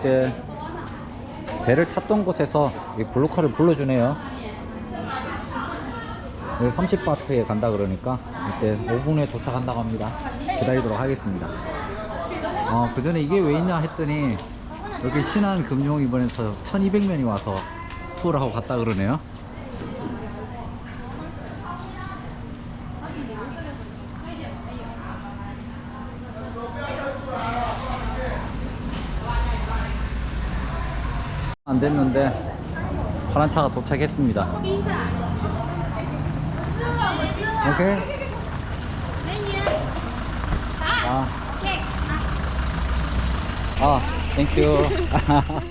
이제 배를 탔던 곳에서 이 블루카를 불러주네요. 여기 30바트에 간다 그러니까 이때 5분에 도착한다고 합니다. 기다리도록 하겠습니다. 어, 그 전에 이게 왜 있냐 했더니 여기 신한금융 이번에 서 1200명이 와서 투어를 하고 갔다 그러네요. 됐는데 파란 차가 도착했습니다. 오케이. 아, 아 땡큐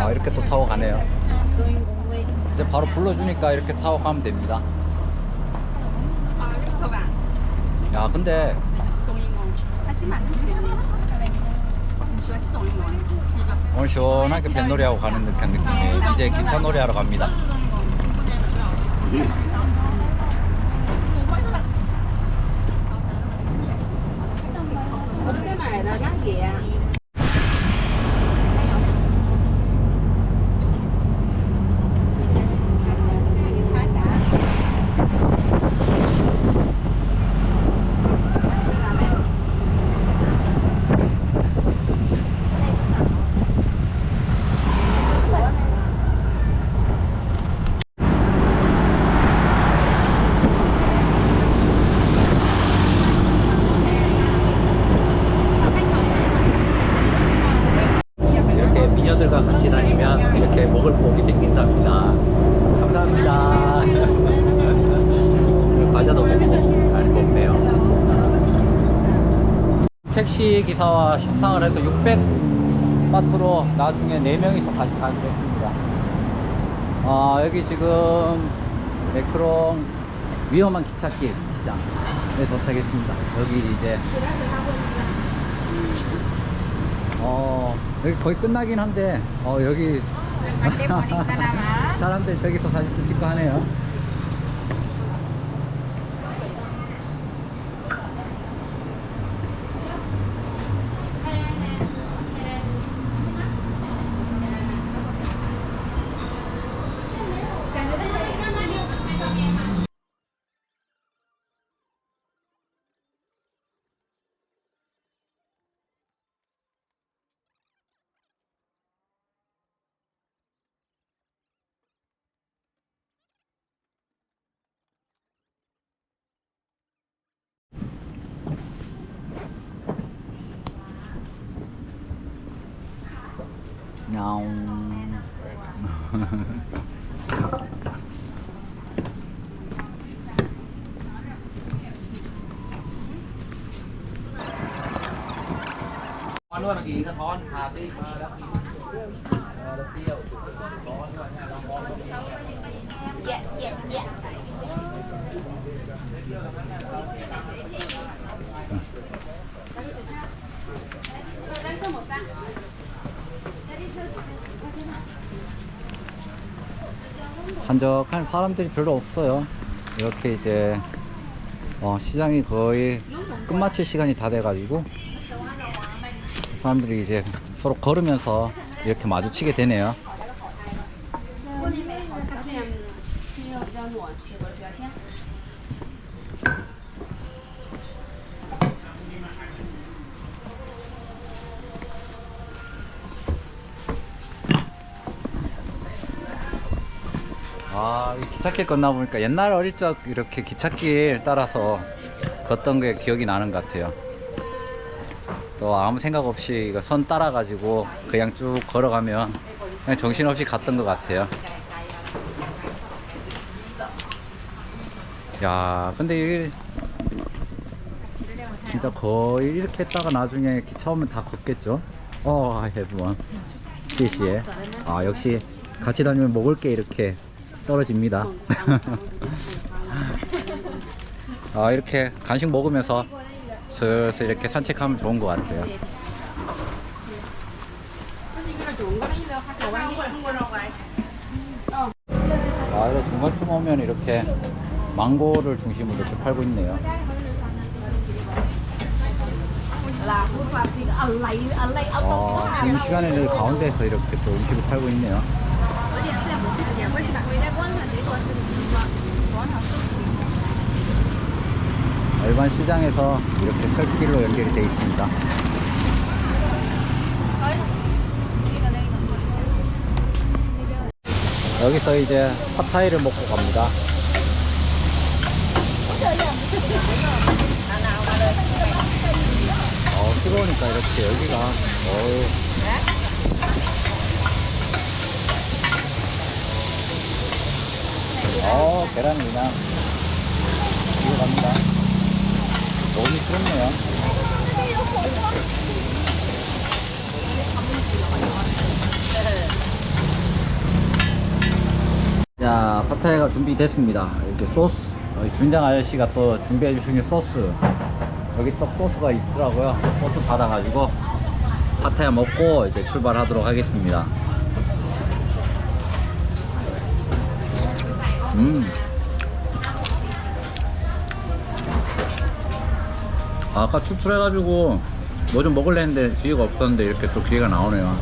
아 이렇게 또 타고 가네요. 이제 바로 불러주니까 이렇게 타고 가면 됩니다. 야, 근데 冬阴功，还是蛮去的。你喜欢吃冬阴功？一个。 오늘 시원하게 뱃놀이하고 가는 듯한 느낌이에요. 이제 기차 놀이하러 갑니다. 택시 기사와 협상을 해서 600바트로 나중에 4명이서 같이 가기로 했습니다. 아, 여기 지금 매크롱 위험한 기찻길 시장에 도착했습니다. 여기 이제 어, 여기 거의 끝나긴 한데, 어, 여기. 사람들 저기서 사진도 찍고 하네요. ngon. Luôn là gì rất ngon. Hà ti ờ, đập tiêu ờ, có luôn nha đóng bó 한적한 사람들이 별로 없어요. 이렇게 이제 어, 시장이 거의 끝마칠 시간이 다 돼가지고 사람들이 이제 서로 걸으면서 이렇게 마주치게 되네요. 기찻길 걷나 보니까 옛날 어릴 적 이렇게 기찻길 따라서 걷던 게 기억이 나는 것 같아요. 또 아무 생각 없이 이거 선 따라가지고 그냥 쭉 걸어가면 그냥 정신없이 갔던 것 같아요. 야, 근데 이게 진짜 거의 이렇게 했다가 나중에 기차 오면 다 걷겠죠? 어, everyone. 시시해. 아, 역시 같이 다니면 먹을 게 이렇게 떨어집니다. 아, 이렇게 간식 먹으면서 슬슬 이렇게 산책하면 좋은 것 같아요. 아, 이렇게 중간쯤 오면 이렇게 망고를 중심으로 이렇게 팔고 있네요. 아, 이 시간에는 가운데에서 이렇게 또 음식을 팔고 있네요. 일반 시장에서 이렇게 철길로 연결이 되어 있습니다. 여기서 이제 팟타이를 먹고 갑니다. 어, 뜨거우니까 이렇게 여기가, 어우. 어, 계란 그냥 이거 갑니다. 너무 미끄럽네요. 자, 파타야가 준비됐습니다. 이렇게 소스. 어, 준장 아저씨가 또 준비해 주신 소스. 여기 떡 소스가 있더라고요. 소스 받아가지고 파타야 먹고 이제 출발하도록 하겠습니다. 음. 아, 아까 출출해가지고 뭐 좀 먹을래 했는데 기회가 없었는데 이렇게 또 기회가 나오네요.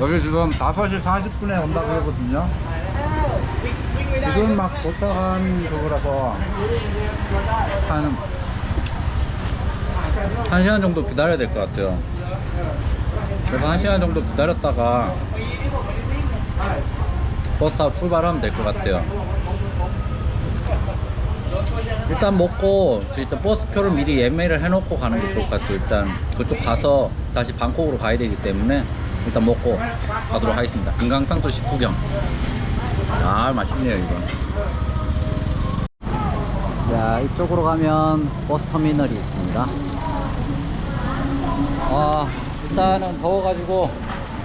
여기 지금 5시 40분에 온다고 그러거든요. 지금 막 도착한 그거라서 한, 한 시간 정도 기다려야 될 것 같아요. 그래서 한 시간 정도 기다렸다가 버스 타고 출발하면 될 것 같아요. 일단 먹고 저 일단 버스표를 미리 예매를 해놓고 가는 게 좋을 것 같아요. 일단 그쪽 가서 다시 방콕으로 가야 되기 때문에 일단 먹고 가도록 하겠습니다. 금강산도 식구경. 아 맛있네요 이거. 자 이쪽으로 가면 버스 터미널이 있습니다. 아 일단은 더워가지고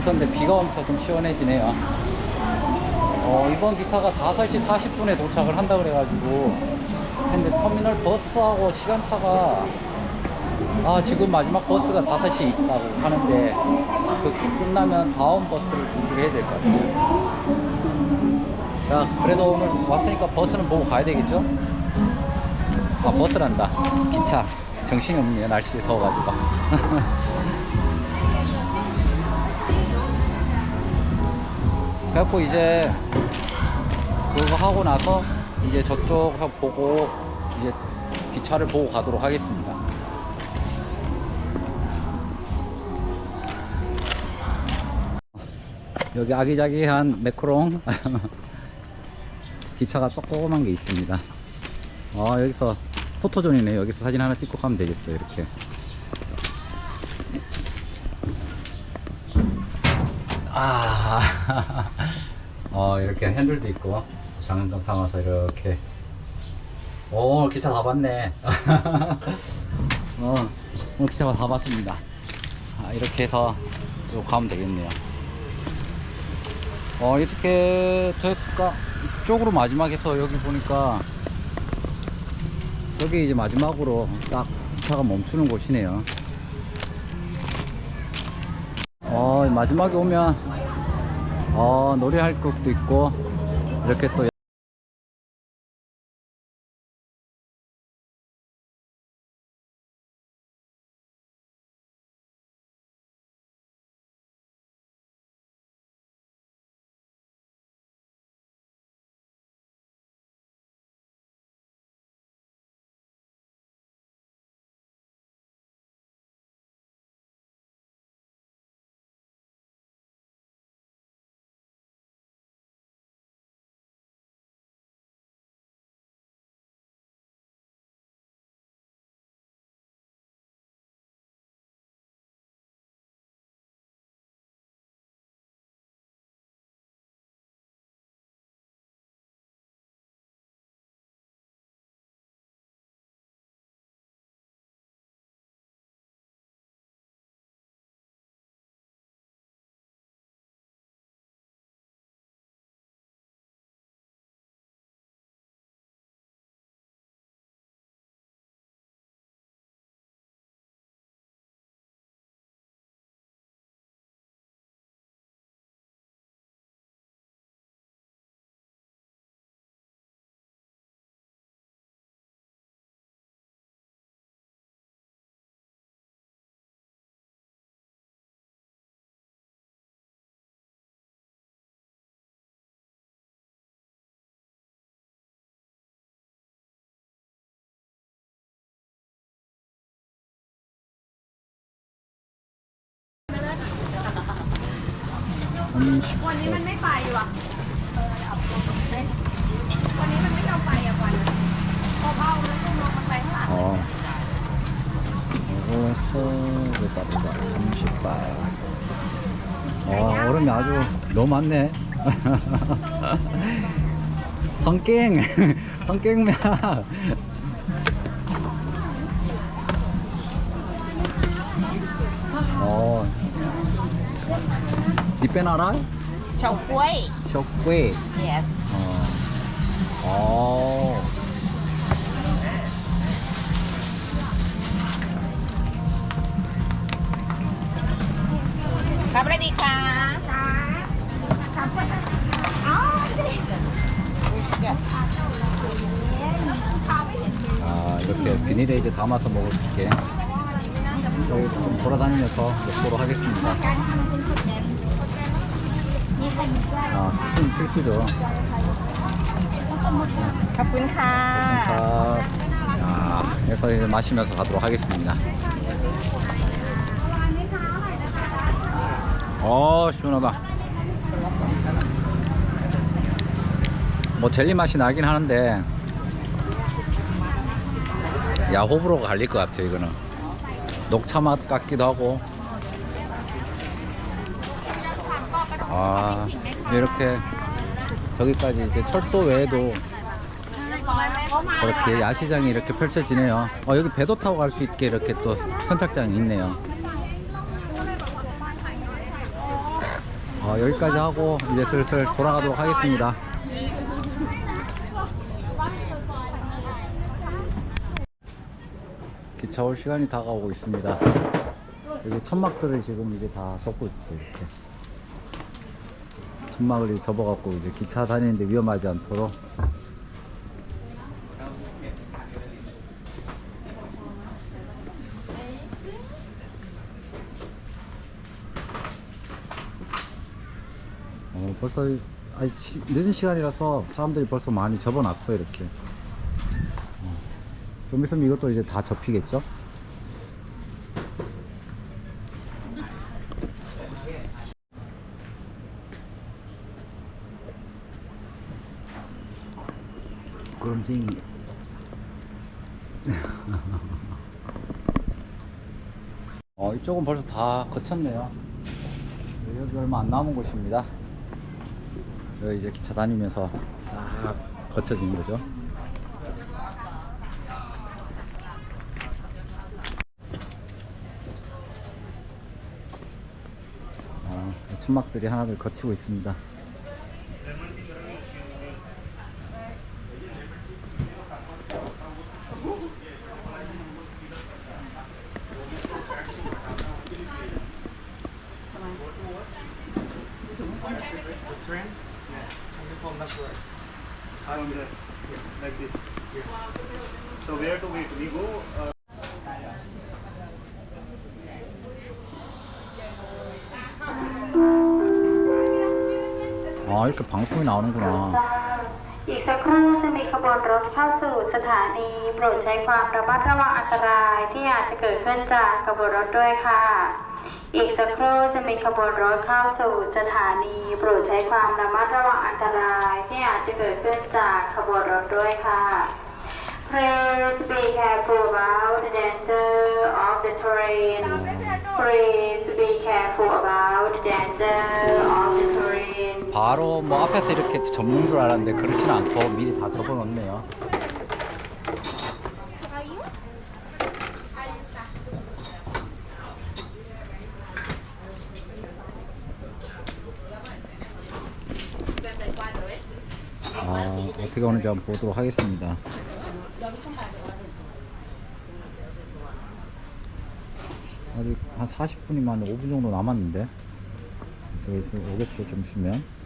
있었는데 비가 엄청 좀 시원해지네요. 어, 이번 기차가 5시 40분에 도착을 한다 그래가지고 근데 터미널 버스하고 시간차가 아 지금 마지막 버스가 5시 있다고 하는데 그 끝나면 다음 버스를 준비를 해야 될 것 같아요. 자 그래도 오늘 왔으니까 버스는 보고 가야 되겠죠? 아 버스란다. 기차. 정신이 없네요 날씨 더워가지고. 그래갖고 이제 그거 하고 나서 이제 저쪽 보고 이제 기차를 보고 가도록 하겠습니다. 여기 아기자기한 매크롱 기차가 조그만 게 있습니다. 아 여기서 포토존이네. 여기서 사진 하나 찍고 가면 되겠어요. 이렇게. 아, 어, 이렇게 핸들도 있고, 장난감 삼아서 이렇게. 오, 기차 다 봤네. 어, 오늘 기차 다 봤습니다. 아, 이렇게 해서 요 가면 되겠네요. 어, 이렇게 됐을까? 이쪽으로 마지막에서 여기 보니까, 여기 이제 마지막으로 딱 기차가 멈추는 곳이네요. 어, 마지막에 오면, 어, 노래할 곡도 있고, 이렇게 또 วันนี้มันไม่ไปว่ะเอ้ยวันนี้มันไม่ยอมไปอ่ะวันพอเบาแล้วก็มองมันไปข้างหลัง 어. 먹어서 배달이다 30발. 와 얼음이 아주 너무 많네. 황깽 황깽면. 어. 빼나라? Chào quê. 쇼괴. Yes. 어. 어. 가브라디카. 아, 이렇게 비닐에 이제 담아서 먹을 수 있게 저희 좀 돌아다니면서 먹도록 하겠습니다. 아, 스푼 필수죠. ขอบคุณค่ะ 자, 야, 그래서 이제 마시면서 가도록 하겠습니다. 어, 시원하다. 뭐 젤리 맛이 나긴 하는데 야 호불호가 갈릴 것 같아요 이거는 녹차 맛 같기도 하고 아 이렇게 저기까지 이제 철도 외에도 저렇게 야시장이 이렇게 펼쳐지네요 어 여기 배도 타고 갈 수 있게 이렇게 또 선착장이 있네요 어, 여기까지 하고 이제 슬슬 돌아가도록 하겠습니다 기차 올 시간이 다가오고 있습니다. 여기 천막들을 지금 이제 다 접고 있어요, 이렇게. 천막을 접어갖고 이제 기차 다니는데 위험하지 않도록. 어, 벌써, 아니, 시- 늦은 시간이라서 사람들이 벌써 많이 접어놨어, 이렇게. 좀 있으면 이것도 이제 다 접히겠죠? 그럼쟁이 어 이쪽은 벌써 다 거쳤네요. 여기 얼마 안 남은 곳입니다. 여기 이제 기차 다니면서 싹 거쳐지는 거죠. 아, 천막들이 하나둘 거치고 있습니다. 아, 이렇게 방송이 나오는구나. อีกสักครู่จะมีขบวนรถเข้าสู่สถานี โปรดใช้ความระมัดระวังอันตรายที่อาจจะเกิดขึ้นจากขบวนรถด้วยค่ะ อีกสักครู่จะมีขบวนรถเข้าสู่สถานี โปรดใช้ความระมัดระวังอันตรายที่อาจจะเกิดขึ้นจากขบวนรถด้วยค่ะ Please be careful about the danger of the train. Please be careful about the danger of the train. 바로 뭐 앞에서 이렇게 접는 줄 알았는데 그렇지는 않고 미리 다 접어 놓네요. 아, 어떻게 오는지 한번 보도록 하겠습니다. 아직 한 40분이면 5분 정도 남았는데. 그래서 오겠죠, 좀 있으면.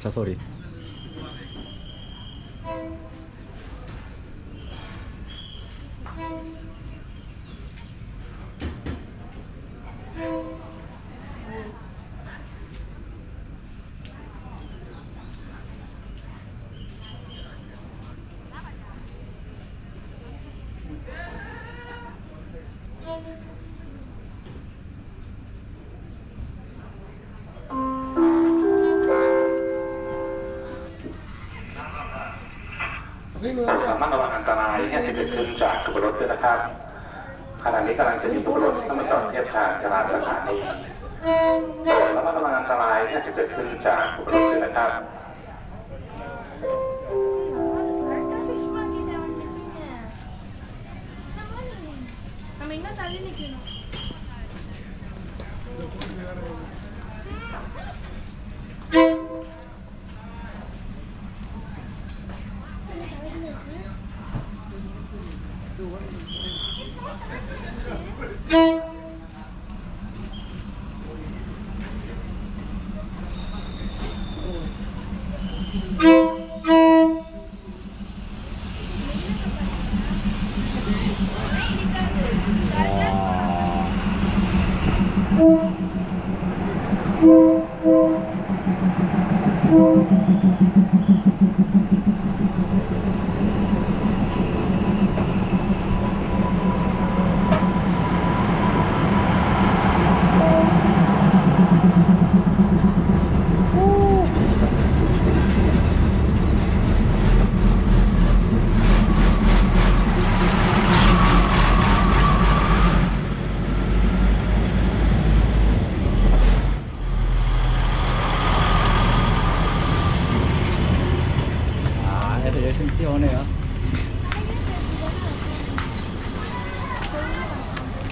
어, 기차 ระมัดระวังอันตรายที่ยจะเกิดขึ้นจากขบวนรถด้วยนะครับขณะนี้กำลังจะมีขบวนรถที่ต้ามาจอดเทียบทางจราจรสถานีโปรดระมัดระวังอันตรายที่ยจจะเกิดขึ้นจากขบวนรถด้วยนะครับ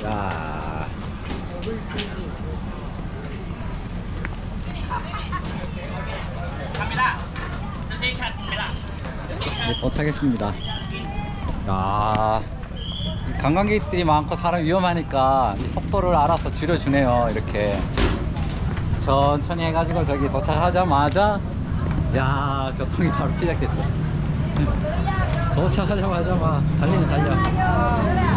자. 네, 도착했습니다. 야, 이 관광객들이 많고 사람 위험하니까 이 속도를 알아서 줄여주네요. 이렇게 천천히 해가지고 저기 도착하자마자 야 교통이 바로 시작됐어. 도착하자마자 막 달리는 달려.